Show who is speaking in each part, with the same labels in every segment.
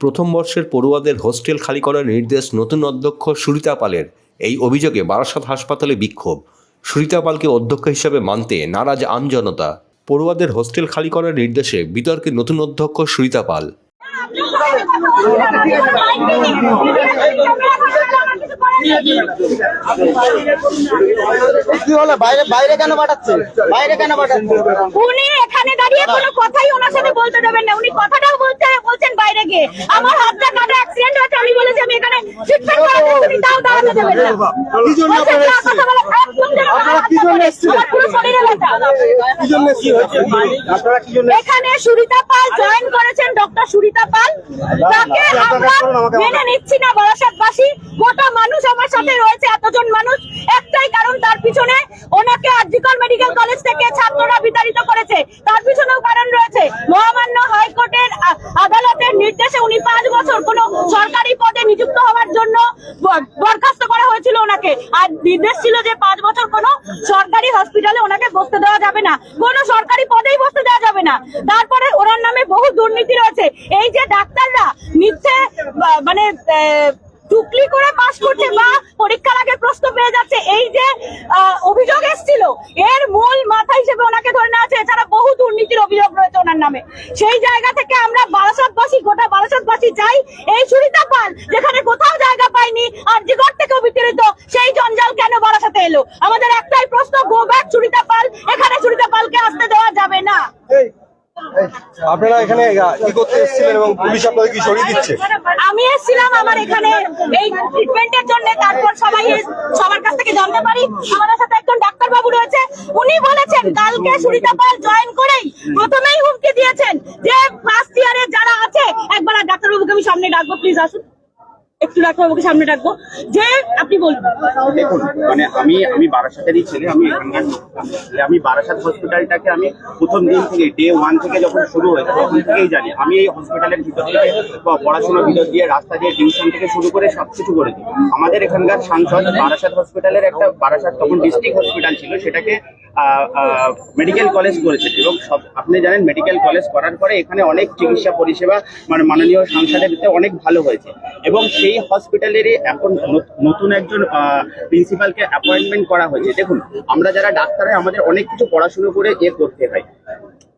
Speaker 1: প্রথম বর্ষের পড়ুয়াদের হোস্টেল খালি করার নির্দেশ নতুন অধ্যক্ষ সুরিতা পালের। এই অভিযোগে বারাসাত হাসপাতালে বিক্ষোভ। সুরিতা পালকে অধ্যক্ষ হিসাবে মানতে নারাজ আমজনতা পড়ুয়াদের হোস্টেল খালি করার নির্দেশে বিতর্কে নতুন অধ্যক্ষ সুরিতা পাল।
Speaker 2: কি হলো? বাইরে বাইরে কেন পাঠাচ্ছে? বাইরে কেন পাঠাচ্ছে?
Speaker 3: উনি এখানে দাঁড়িয়ে কোনো কথাই ওনার সাথে বলতে দেবেন না। উনি কথাটাও বলতে বলছেন বাইরে গিয়ে আমার হাতটা কাটা অ্যাক্সিডেন্ট হয়েছে আমি বলেছি আমি এখানে ট্রিটমেন্ট করাতে উনি তাও দাঁড়াতে দেবেন না
Speaker 2: কি জন্য আপনারা
Speaker 3: না, কথা বলা একদম যেন আমার
Speaker 2: আপনারা কি জন্য এসেছিলেন?
Speaker 3: আমার পুরো শরীরে ব্যথা।
Speaker 2: কি জন্য কি আপনারা কি জন্য
Speaker 3: এখানে সুরিতা পাল জয়েন করেছেন ডক্টর সুরিতা পাল। তাকে আমরা মেনে নিচ্ছি না বারাসাতবাসী। গোটা মানুষ আমার সাথে রয়েছে এতজন মানুষ। একটাই কারণ তার পিছনে ওনাকে আরজিকর মেডিকেল কলেজ থেকে ছাত্ররা বিতাড়িত করেছে। তার পিছনেও কারণ রয়েছে। মহামান্য আদালতের নির্দেশে উনি পাঁচ বছর কোন সরকারি পদে নিযুক্ত হওয়ার জন্য বরখাস্ত করা হয়েছিল ওনাকে। আর নির্দেশ ছিল যে পাঁচ বছর কোনো সরকারি হসপিটালে ওনাকে বসতে দেওয়া যাবে না। কোনো সরকারি পদেই বসতে দেওয়া যাবে না। তারপরে ওনার নামে বহু দুর্নীতি রয়েছে। এই যে ডাক্তাররা মিথ্যে মানে টুকলি করে পাশ করছে বা পরীক্ষার আগে প্রশ্ন পেয়ে যাচ্ছে, এই যে অভিযোগ এসেছিল, এর মূল মাথা হিসেবে ওনাকে ধরে নেওয়া আছে এছাড়া বহু দুর্নীতির অভিযোগ রয়েছে ওনার নামে। সেই জায়গা থেকে আমরা বারাসাতবাসী গোটা বারাসাতবাসী চাই এই সুরিতা পাল যেখানে কোথাও জায়গা পায়নি আর জিগর থেকেও বিতাড়িত সেই জঞ্জাল কেন বারাসাতে এলো? আমাদের একটাই প্রশ্ন গো ব্যাক সুরিতা পাল। এখানে সুরিতা পালকে আসতে দেওয়া যাবে না।
Speaker 2: আপনারা এখানে কি করতে এসেছিলেন এবং পুলিশ আপনাদের কি সরিয়ে দিচ্ছে?
Speaker 3: আমি এসেছিলাম আমার এখানে এই ট্রিটমেন্টের জন্য তারপর সবাই সবার কাছ থেকে জানতে পারি। আমাদের সাথে একজন ডাক্তার বাবু রয়েছে। উনি বলেছেন কালকে সুরিতা পাল জয়েন করেই প্রথমেই হুমকি দিয়েছেন যে ফার্স্ট ইয়ারে যারা আছে একবার আর ডাক্তার বাবুকে আমি সামনে ডাকবো প্লিজ আসুন। একটু ডাক্তার বাবুকে সামনে ডাকবো। যে আপনি বলুন।
Speaker 4: দেখুন মানে আমি আমি বারাসাতেরই ছেলে, আমি আমি বারাসাত হসপিটালটাকে আমি প্রথম দিন থেকে ডে ওয়ান থেকে যখন শুরু হয়েছে, তখন থেকেই জানি। আমি এই হসপিটালের ভিতর থেকে পড়াশোনার ভিতর দিয়ে রাস্তা দিয়ে টিউশন থেকে শুরু করে সবকিছু করেছি। আমাদের এখানকার সাংসদ বারাসাত হসপিটালের একটা, বারাসাত তখন ডিস্ট্রিক্ট হসপিটাল ছিল, সেটাকে মেডিকেল কলেজ করেছে এবং সব আপনি জানেন মেডিকেল কলেজ করার পরে এখানে অনেক চিকিৎসা পরিষেবা মানে মাননীয় সাংসদের অনেক ভালো হয়েছে। এবং সেই হসপিটালেরই এখন নতুন একজন প্রিন্সিপালকে অ্যাপয়েন্টমেন্ট করা হয়েছে। দেখুন আমরা যারা ডাক্তার হয়, আমাদের অনেক কিছু পড়াশুনো করে এ করতে হয়।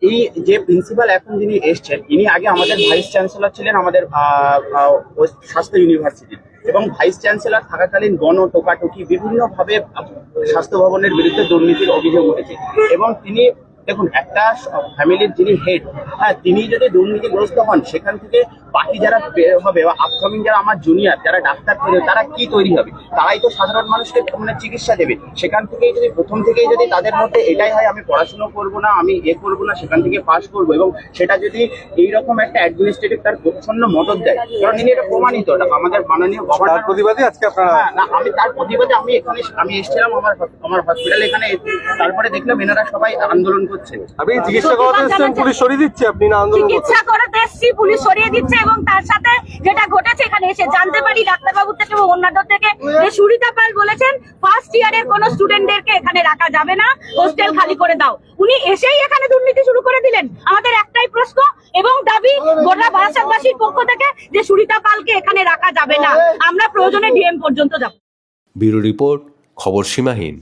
Speaker 4: এই যে প্রিন্সিপাল এখন যিনি এসছেন ইনি আগে আমাদের ভাইস চ্যান্সেলর ছিলেন আমাদের স্বাস্থ্য ইউনিভার্সিটির এবং ভাইস চ্যান্সেলর থাকাকালীন গণ টোকাটুকি বিভিন্নভাবে স্বাস্থ্য ভবনের বিরুদ্ধে দুর্নীতির অভিযোগ উঠেছে। এবং তিনি দেখুন একটা ফ্যামিলির যিনি হেড হ্যাঁ তিনি যদি দুর্নীতিগ্রস্ত হন সেখান থেকে বাকি যারা হবে বা আপকামিং যারা আমার জুনিয়র যারা ডাক্তার তৈরি তারা কি তৈরি হবে? তারাই তো সাধারণ মানুষকে মানে চিকিৎসা দেবে। সেখান থেকেই যদি প্রথম থেকেই যদি তাদের মধ্যে এটাই হয় আমি পড়াশুনো করব না আমি এ করব না সেখান থেকে পাস করব এবং সেটা যদি এইরকম একটা অ্যাডমিনিস্ট্রেটিভ তার প্রচ্ছন্ন মদত দেয় কারণ তিনি এটা প্রমাণিত এটা আমাদের মাননীয় গভর্নর
Speaker 2: প্রতিবাদে আজকে আপনারা
Speaker 4: হ্যাঁ, না আমি তার প্রতিবাদে আমি এখানে আমি এসেছিলাম আমার আমার হসপিটাল এখানে তারপরে দেখলাম এনারা সবাই আন্দোলন
Speaker 2: আপনি চিকিৎসা করাতে এসেছেন পুলিশ সরিয়ে দিচ্ছে আপনি না আন্দোলন
Speaker 3: চিকিৎসা করাতে এসছি পুলিশ সরিয়ে দিচ্ছে এবং তার সাথে যেটা ঘটেছে এখানে এসে জানতে পারি ডাক্তারবাবু থেকে এবং থেকে যে সুরিতা পাল বলেছেন ফার্স্ট ইয়ারের কোন স্টুডেন্টদেরকে এখানে রাখা যাবে না হোস্টেল খালি করে দাও। উনি এসেই এখানে দুর্নীতি শুরু করে দিলেন। আমাদের একটাই প্রশ্ন এবং দাবি গোটা বারাসাতবাসীর পক্ষ থেকে যে সুরিতা পালকে এখানে রাখা যাবে না। আমরা প্রয়োজনে ডিএম পর্যন্ত যাব।
Speaker 1: ব্যুরো রিপোর্ট খবর সীমাহীন।